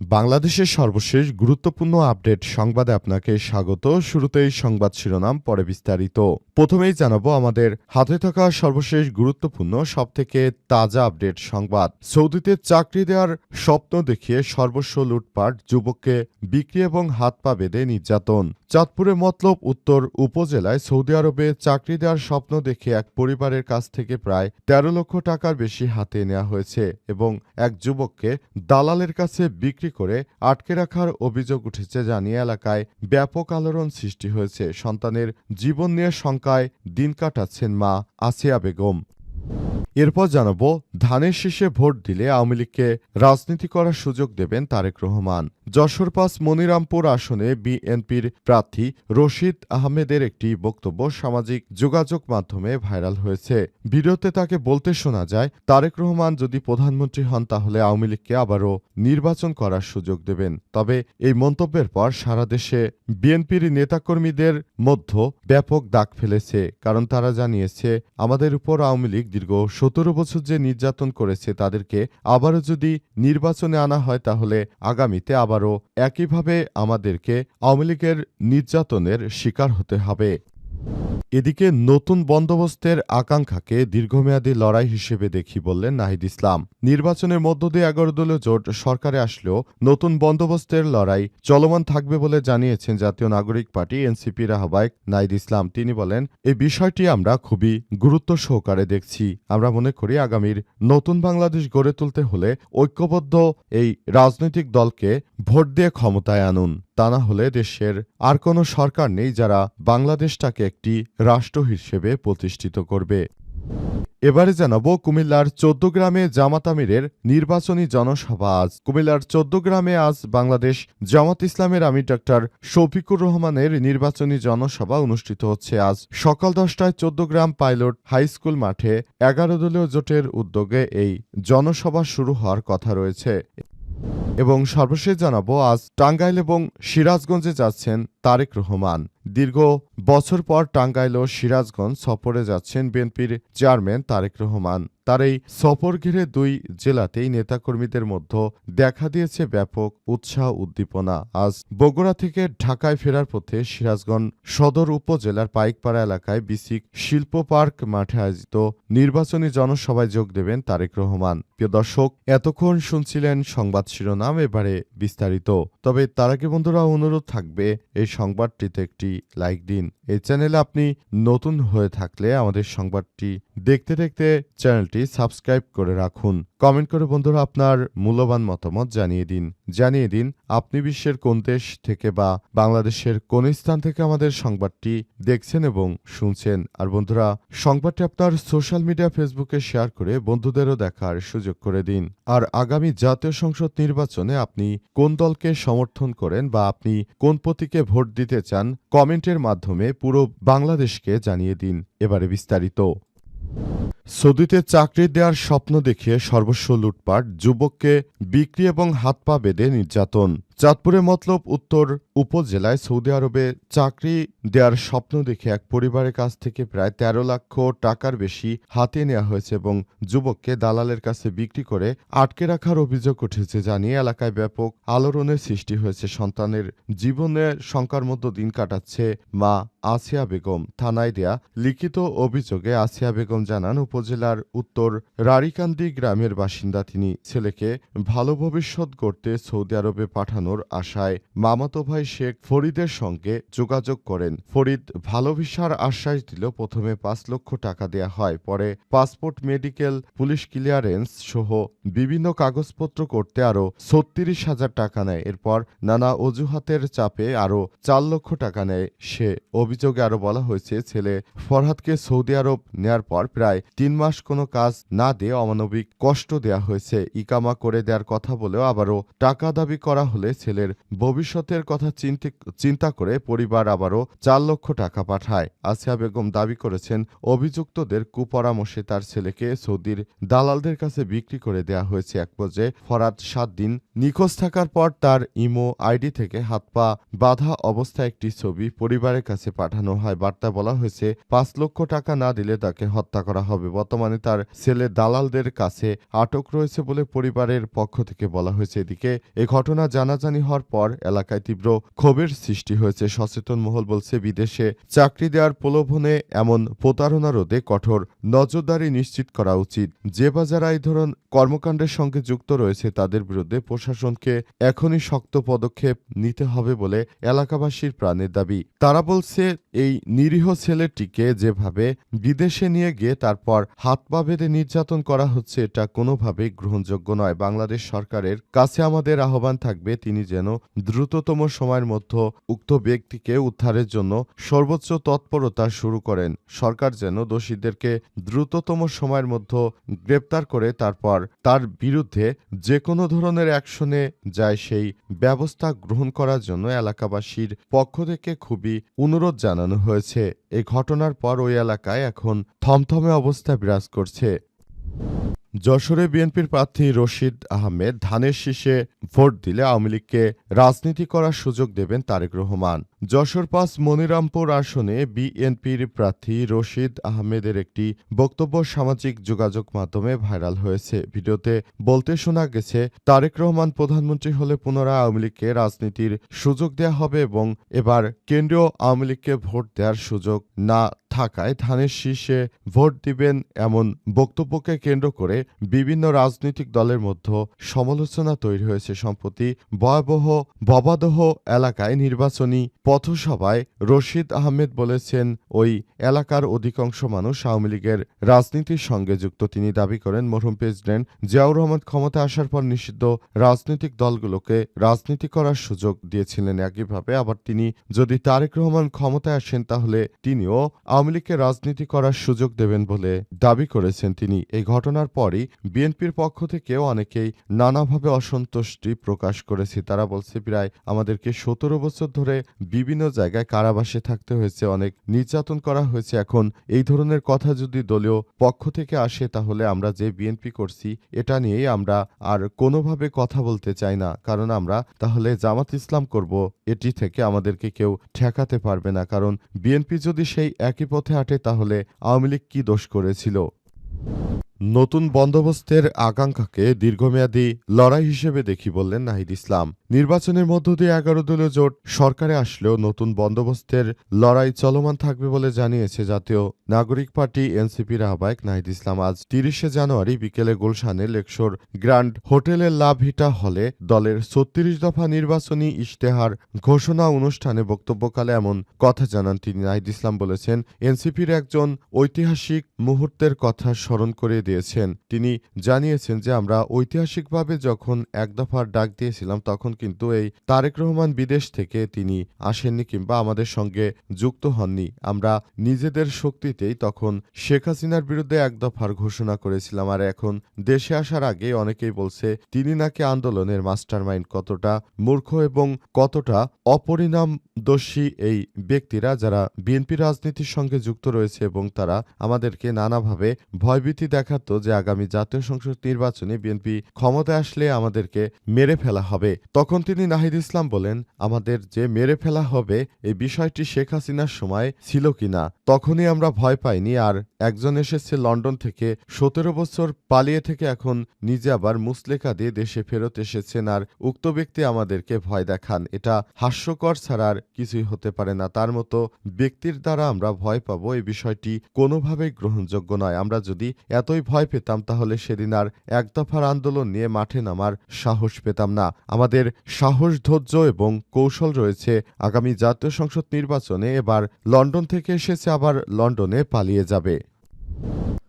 বাংলাদেশের সর্বশেষ গুরুত্বপূর্ণ আপডেট সংবাদে আপনাকে স্বাগত। শুরুতেই সংবাদ শিরোনাম, পরে বিস্তারিত। প্রথমেই জানাব আমাদের হাতে থাকা সর্বশেষ গুরুত্বপূর্ণ, সবথেকে তাজা আপডেট সংবাদ। সৌদিতে চাকরি দেওয়ার স্বপ্ন দেখিয়ে সর্বস্ব লুটপাট, যুবককে বিক্রি এবং হাত পা বেঁধে নির্যাতন। চাঁদপুরে মতলব উত্তর উপজেলায় সৌদি আরবে চাকরি দেওয়ার স্বপ্ন দেখে এক পরিবারের কাছ থেকে প্রায় তেরো লক্ষ টাকার বেশি হাতে নেওয়া হয়েছে এবং এক যুবককে দালালের কাছে বিক্রি করে আটকে রাখার অভিযোগ উঠেছে জানিয়ে এলাকায় ব্যাপক আলোড়ন সৃষ্টি হয়েছে। সন্তানের জীবন নিয়ে শঙ্কায় দিন কাটাচ্ছেন মা আসিয়া বেগম। এরপর জানাব, ধানের শীষে ভোট দিলে আওয়ামী লীগকে রাজনীতি করার সুযোগ দেবেন তারেক রহমান। যশোর পাস মনিরামপুর আসনে বিএনপির প্রার্থী রশিদ আহমেদের একটি বক্তব্য সামাজিক যোগাযোগ মাধ্যমে ভাইরাল হয়েছে। ভিডিওতে তাকে বলতে শোনা যায়, তারেক রহমান যদি প্রধানমন্ত্রী হন তাহলে আওয়ামী লীগকে আবারও নির্বাচন করার সুযোগ দেবেন। তবে এই মন্তব্যের পর সারা দেশে বিএনপির নেতাকর্মীদের মধ্যে ব্যাপক দাগ ফেলেছে, কারণ তারা জানিয়েছে, আমাদের উপর আওয়ামী লীগ দীর্ঘ সতেরো বছর যে নির্যাতন করেছে তাদেরকে আবারও যদি নির্বাচনে আনা হয় তাহলে আগামীতে আবারও একইভাবে আমাদেরকে আওয়ামী লীগের নির্যাতনের শিকার হতে হবে। এদিকে নতুন বন্দোবস্তের আকাঙ্ক্ষাকে দীর্ঘমেয়াদী লড়াই হিসেবে দেখি বললেন নাহিদ ইসলাম। নির্বাচনের মধ্য দিয়ে এগারো দলীয় জোট সরকারে আসলেও নতুন বন্দোবস্তের লড়াই চলমান থাকবে বলে জানিয়েছেন জাতীয় নাগরিক পার্টি এনসিপির আহ্বায়ক নাহিদ ইসলাম। তিনি বলেন এই বিষয়টি আমরা খুবই গুরুত্ব সহকারে দেখছি। আমরা মনে করি আগামীর নতুন বাংলাদেশ গড়ে তুলতে হলে ঐক্যবদ্ধ এই রাজনৈতিক দলকে ভোট দিয়ে ক্ষমতায় আনুন। তা না হলে দেশের আর কোনো সরকার নেই যারা বাংলাদেশটাকে একটি রাষ্ট্র হিসেবে প্রতিষ্ঠিত করবে। এবারে জানাব কুমিল্লার চোদ্দ গ্রামে জামাত আমিরের নির্বাচনী জনসভা আজ। কুমিল্লার চোদ্দ গ্রামে আজ বাংলাদেশ জামাত ইসলামের আমির ডাক্তার শফিকুর রহমানের নির্বাচনী জনসভা অনুষ্ঠিত হচ্ছে আজ। সকাল দশটায় চোদ্দ গ্রাম পাইলট হাইস্কুল মাঠে এগারো দলীয় জোটের উদ্যোগে এই জনসভা শুরু হওয়ার কথা রয়েছে। এবং সর্বশেষ জানাব আজ টাঙ্গাইল এবং সিরাজগঞ্জে যাচ্ছেন তারেক রহমান। দীর্ঘ বছর পর টাঙ্গাইল ও সিরাজগঞ্জ সফরে যাচ্ছেন বিএনপির চেয়ারম্যান তারেক রহমান। তার এই সফর ঘিরে দুই জেলাতেই নেতাকর্মীদের মধ্যে দেখা দিয়েছে ব্যাপক উৎসাহ উদ্দীপনা। আজ বগুড়া থেকে ঢাকায় ফেরার পথে সিরাজগঞ্জ সদর উপজেলার পাইকপাড়া এলাকায় বিসিক শিল্প পার্ক মাঠে আয়োজিত নির্বাচনী জনসভায় যোগ দেবেন তারেক রহমান। প্রিয় দর্শক, এতক্ষণ শুনছিলেন সংবাদ শিরোনাম, এবারে বিস্তারিত। তবে তার আগে বন্ধুরা, অনুরোধ থাকবে এই সংবাদটিতে একটি লাইক দিন। এই চ্যানেলে আপনি নতুন হয়ে থাকলে আমাদের সংবাদটি দেখতে দেখতে চ্যানেলটি সাবস্ক্রাইব করে রাখুন। কমেন্ট করে বন্ধুরা আপনার মূল্যবান মতামত জানিয়ে দিন। জানিয়ে দিন, আপনি বিশ্বের কোন দেশ থেকে বা বাংলাদেশের কোন স্থান থেকে আমাদের সংবাদটি দেখছেন এবং শুনছেন। আর বন্ধুরা, সংবাদটি আপনার সোশ্যাল মিডিয়া ফেসবুকে শেয়ার করে বন্ধুদেরও দেখার সুযোগ করে দিন। আর আগামী জাতীয় সংসদ নির্বাচনে আপনি কোন দলকে সমর্থন করেন বা আপনি কোন প্রতীকে ভোট দিতে চান, কমেন্টের মাধ্যমে পুরো বাংলাদেশকে জানিয়ে দিন এবারে বিস্তারিত। সৌদিতে চাকরি দেওয়ার স্বপ্ন দেখিয়ে সর্বস্ব লুটপাট, যুবককে বিক্রি এবং হাত পা বেঁধে নির্যাতন। চাঁদপুরে মতলব উত্তর উপজেলায় সৌদি আরবে চাকরি দেওয়ার স্বপ্ন দেখে এক পরিবারের কাছ থেকে প্রায় তেরো লক্ষ টাকার বেশি হাতিয়ে নেওয়া হয়েছে এবং যুবককে দালালের কাছে বিক্রি করে আটকে রাখার অভিযোগ উঠেছে জানিয়ে এলাকায় ব্যাপক আলোড়নের সৃষ্টি হয়েছে। সন্তানের জীবনের শঙ্কার মধ্যে দিন কাটাচ্ছে মা আসিয়া বেগম। থানায় দেয়া লিখিত অভিযোগে আসিয়া বেগম জানান, উপজেলার উত্তর রারিকান্দি গ্রামের বাসিন্দা। তিনি ছেলেকে ভালো ভবিষ্যৎ গড়তে সৌদি আরবে পাঠানোর আশায় মামাতো ভাই শেখ ফরিদের সঙ্গে যোগাযোগ করেন। ফরিদ ভালো ভিসার আশ্বাস দিল, প্রথমে পাঁচ লক্ষ টাকা দেয়া হয়, পরে পাসপোর্ট, মেডিকেল, পুলিশ ক্লিয়ারেন্স সহ বিভিন্ন কাগজপত্র করতে আরও ছত্রিশ হাজার টাকা নেয়। এরপর নানা অজুহাতের চাপে আরও চার লক্ষ টাকা নেয়। সে অভিযোগে আরও বলা হয়েছে, ছেলে ফরহাদকে সৌদি আরব নেয়ার পর প্রায় তিন মাস কোনো কাজ না দিয়ে অমানবিক কষ্ট দেয়া হয়েছে। ইকামা করে দেওয়ার কথা বলেও আবারও টাকা দাবি করা হলে ছেলের ভবিষ্যতের কথা চিন্তা করে পরিবার আবারও চার লক্ষ টাকা পাঠায়। আসিয়া বেগম দাবি করেছেন, অভিযুক্তদের কুপরামর্শে তার ছেলেকে সৌদির দালালদের কাছে বিক্রি করে দেয়া হয়েছে। এক পর্যায়ে ফরাদ সাত দিন নিখোঁজ থাকার পর তার ইমো আইডি থেকে হাত পা বাঁধা অবস্থায় একটি ছবি পরিবারের কাছে পাঠানো হয়। বার্তা বলা হয়েছে, পাঁচ লক্ষ টাকা না দিলে তাকে হত্যা করা হবে। বর্তমানে তার ছেলে দালালদের কাছে আটক রয়েছে বলে পরিবারের পক্ষ থেকে বলা হয়েছে। এদিকে এ ঘটনা জানাজানি হওয়ার পর এলাকায় তীব্র ক্ষোভের সৃষ্টি হয়েছে। সচেতন মহল বলছে, বিদেশে চাকরি দেওয়ার প্রলোভনে এমন প্রতারণা রোধে কঠোর নজরদারি নিশ্চিত করা উচিত। যে বা এই ধরন কর্মকাণ্ডের সঙ্গে যুক্ত রয়েছে, তাদের বিরুদ্ধে প্রশাসনকে এখনই শক্ত পদক্ষেপ নিতে হবে বলে এলাকাবাসীর প্রাণের দাবি। তারা বলছে, এই নিরীহ ছেলেটিকে যেভাবে বিদেশে নিয়ে গিয়ে তারপর হাত পা বেঁধে নির্যাতন করা হচ্ছে, এটা কোনোভাবেই গ্রহণযোগ্য নয়। বাংলাদেশ সরকারের কাছে আমাদের আহ্বান থাকবে তিনি যেন দ্রুততম সময়ের মধ্যে উক্ত ব্যক্তিকে উদ্ধারের জন্য সর্বোচ্চ তৎপরতা শুরু করেন। সরকার যেন দোষীদেরকে দ্রুততম সময়ের মধ্যে গ্রেপ্তার করে তারপর তার বিরুদ্ধে যে কোনো ধরনের অ্যাকশনে যায় সেই ব্যবস্থা গ্রহণ করার জন্য এলাকাবাসীর পক্ষ থেকে খুবই অনুরোধ জানানো হয়েছে। এই ঘটনার পর ওই এলাকায় এখন থমথমে অবস্থা বিরাজ করছে। যশোরে বিএনপির প্রার্থী রশিদ আহমেদ ধানের শীষে ভোট দিলে আওয়ামী লীগকে রাজনীতি করার সুযোগ দেবেন তারেক রহমান। যশোর পাঁচ মনিরামপুর আসনে বিএনপির প্রার্থী রশিদ আহমেদের একটি বক্তব্য সামাজিক যোগাযোগ মাধ্যমে ভাইরাল হয়েছে। ভিডিওতে বলতে শোনা গেছে, তারেক রহমান প্রধানমন্ত্রী হলে পুনরায় আওয়ামী লীগকে রাজনীতির সুযোগ দেওয়া হবে এবং এবার কেন্দ্রীয় আওয়ামী লীগকে ভোট দেওয়ার সুযোগ না থাকায় ধানের শীর্ষে ভোট দিবেন এমন বক্তব্যকে কেন্দ্র করে বিভিন্ন রাজনৈতিক দলের মধ্যে সমালোচনা তৈরি হয়েছে সম্প্রতি ভয়াবহ ববাদহ এলাকায় নির্বাচনী পথসভায় রশিদ আহমেদ বলেছেন, ওই এলাকার অধিকাংশ মানুষ আওয়ামী লীগের রাজনীতির সঙ্গে যুক্ত। তিনি দাবি করেন, মরহুম প্রেসিডেন্ট জিয়াউর রহমান ক্ষমতা আসার পর নিষিদ্ধ রাজনৈতিক দলগুলোকে রাজনীতি করার সুযোগ দিয়েছিলেন। একইভাবে আবার তিনি, যদি তারেক রহমান ক্ষমতায় আসেন, তাহলে তিনিও আওয়ামী লীগকে রাজনীতি করার সুযোগ দেবেন বলে দাবি করেছেন তিনি। এই ঘটনার পরই বিএনপির পক্ষ থেকেও অনেকেই নানাভাবে অসন্তুষ্টি প্রকাশ করেছে। তারা বলছে, প্রায় আমাদেরকে সতেরো বছর ধরে বিভিন্ন জায়গায় কারাবাসে থাকতে হয়েছে, অনেক নির্যাতন করা হয়েছে। এখন এই ধরনের কথা যদি দলীয় পক্ষ থেকে আসে, তাহলে আমরা যে বিএনপি করছি, এটা নিয়েই আমরা আর কোনোভাবে কথা বলতে চাই না। কারণ আমরা তাহলে জামাত ইসলাম করব, এটি থেকে আমাদেরকে কেউ ঠেকাতে পারবে না। কারণ বিএনপি যদি সেই একই পথে হাঁটে তাহলে আওয়ামী লীগ কি দোষ করেছিল? নতুন বন্দোবস্তের আকাঙ্ক্ষাকে দীর্ঘমেয়াদী লড়াই হিসেবে দেখি বললেন নাহিদ ইসলাম। নির্বাচনের মধ্য দিয়ে এগারো দলীয় জোট সরকারে আসলেও নতুন বন্দোবস্তের লড়াই চলমান থাকবে বলে জানিয়েছে জাতীয় নাগরিক পার্টি এনসিপির আহ্বায়ক নাহিদ ইসলাম। আজ তিরিশে জানুয়ারি বিকেলে গুলশানে লেকশোর গ্র্যান্ড হোটেলের লাভিটা হলে দলের ছত্রিশ দফা নির্বাচনী ইশতেহার ঘোষণা অনুষ্ঠানে বক্তব্যকালে এমন কথা জানান তিনি। নাহিদ ইসলাম বলেছেন, এনসিপির একজন ঐতিহাসিক মুহূর্তের কথা স্মরণ করে দিয়েছেন। তিনি জানিয়েছেন যে, আমরা ঐতিহাসিকভাবে যখন এক দফার ডাক দিয়েছিলাম, তখন কিন্তু এই তারেক রহমান বিদেশ থেকে তিনি আসেননি কিংবা আমাদের সঙ্গে যুক্ত হননি। আমরা নিজেদের শক্তিতেই তখন শেখ হাসিনার বিরুদ্ধে এক দফার ঘোষণা করেছিলাম। আর এখন দেশে আসার আগে অনেকেই বলছে, তিনি নাকি আন্দোলনের মাস্টারমাইন্ড কতটা মূর্খ এবং কতটা অপরিণামদর্শী এই ব্যক্তিরা যারা বিএনপি রাজনীতির সঙ্গে যুক্ত রয়েছে এবং তারা আমাদেরকে নানাভাবে ভয়ভীতি দেখাতো যে আগামী জাতীয় সংসদ নির্বাচনে বিএনপি ক্ষমতায় আসলে আমাদেরকে মেরে ফেলা হবে। তখন তিনি নাহিদ ইসলাম বলেন, আমাদের যে মেরে ফেলা হবে, এই বিষয়টি শেখ হাসিনার সময় ছিল কিনা? তখনই আমরা ভয় পাইনি আর একজন এসেছে লন্ডন থেকে। সতেরো বছর পালিয়ে থেকে এখন নিজে আবার মুসলেখা দিয়ে দেশে ফেরত এসেছেন আর উক্ত ব্যক্তি আমাদেরকে ভয় দেখান। এটা হাস্যকর ছাড়া আর কিছুই হতে পারে না। তার মতো ব্যক্তির দ্বারা আমরা ভয় পাবো। এই বিষয়টি কোনোভাবেই গ্রহণযোগ্য নয়। আমরা যদি এতই ভয় পেতাম, তাহলে সেদিন আর এক দফার আন্দোলন নিয়ে মাঠে নামার সাহস পেতাম না। আমাদের সাহস, ধৈর্য এবং কৌশল রয়েছে। আগামী জাতীয় সংসদ নির্বাচনে এবার লন্ডন থেকে এসেছে, আবার লন্ডনে পালিয়ে যাবে।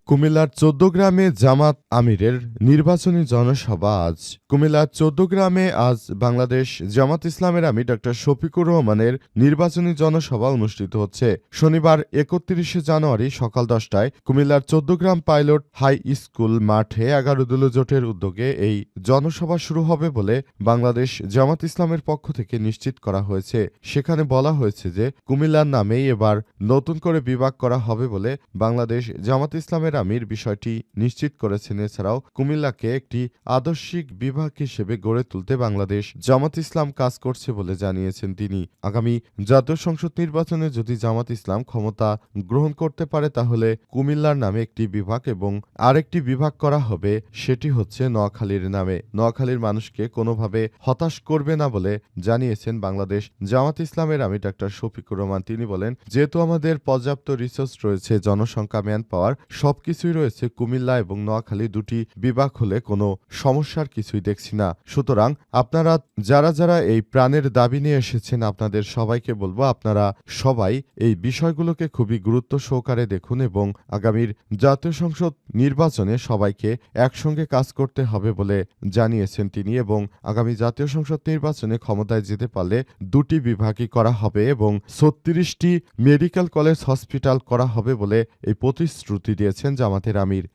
কুমিল্লার চোদ্দ গ্রামে জামাত আমিরের নির্বাচনী জনসভা আজ। কুমিল্লার চোদ্দ গ্রামে আজ বাংলাদেশ জামাত ইসলামের আমির ডক্টর শফিকুর রহমানের নির্বাচনী জনসভা অনুষ্ঠিত হচ্ছে। শনিবার একত্রিশে জানুয়ারি সকাল দশটায় কুমিল্লার চোদ্দগ্রাম পাইলট হাই স্কুল মাঠে এগারো দলীয় জোটের উদ্যোগে এই জনসভা শুরু হবে বলে বাংলাদেশ জামাত ইসলামের পক্ষ থেকে নিশ্চিত করা হয়েছে। সেখানে বলা হয়েছে যে কুমিল্লার নামেই এবার নতুন করে বিভাগ করা হবে বলে বাংলাদেশ জামাত ইসলামের আমির বিষয়টি নিশ্চিত করেছেন। এছাড়াও কুমিল্লাকে একটি আদর্শিক বিভাগ হিসেবে গড়ে তুলতে বাংলাদেশ জামাত ইসলাম কাজ করছে বলে জানিয়েছেন তিনি। আগামী জাতীয় সংসদ নির্বাচনে যদি জামাত ইসলাম ক্ষমতা গ্রহণ করতে পারে, তাহলে কুমিল্লার নামে একটি বিভাগ এবং আরেকটি বিভাগ করা হবে, সেটি হচ্ছে নোয়াখালীর নামে। নোয়াখালীর মানুষকে কোনোভাবে হতাশ করবে না বলে জানিয়েছেন বাংলাদেশ জামাত ইসলামের আমি ডাক্তার শফিকুর রহমান। তিনি বলেন, যেহেতু আমাদের পর্যাপ্ত রিসোর্স রয়েছে, জনসংখ্যা ম্যান পাওয়ার সবকিছুই রয়েছে কুমিল্লা এবং নোয়াখালী দুটি বিভাগ হলে কোনো সমস্যার কিছুই দেখছি না। সুতরাং আপনারা যারা যারা এই প্রাণের দাবি নিয়ে এসেছেন, আপনাদের সবাইকে বলব আপনারা সবাই এই বিষয়গুলোকে খুবই গুরুত্ব সহকারে দেখুন এবং আগামীর জাতীয় সংসদ নির্বাচনে সবাইকে একসঙ্গে কাজ করতে হবে বলে জানিয়েছেন তিনি এবং আগামী জাতীয় সংসদ নির্বাচনে ক্ষমতায় যেতে পারলে দুটি বিভাগই করা হবে এবং ছত্রিশটি মেডিকেল কলেজ হসপিটাল করা হবে বলে এই প্রতিশ্রুতি দিয়েছেন জামাতের আমির।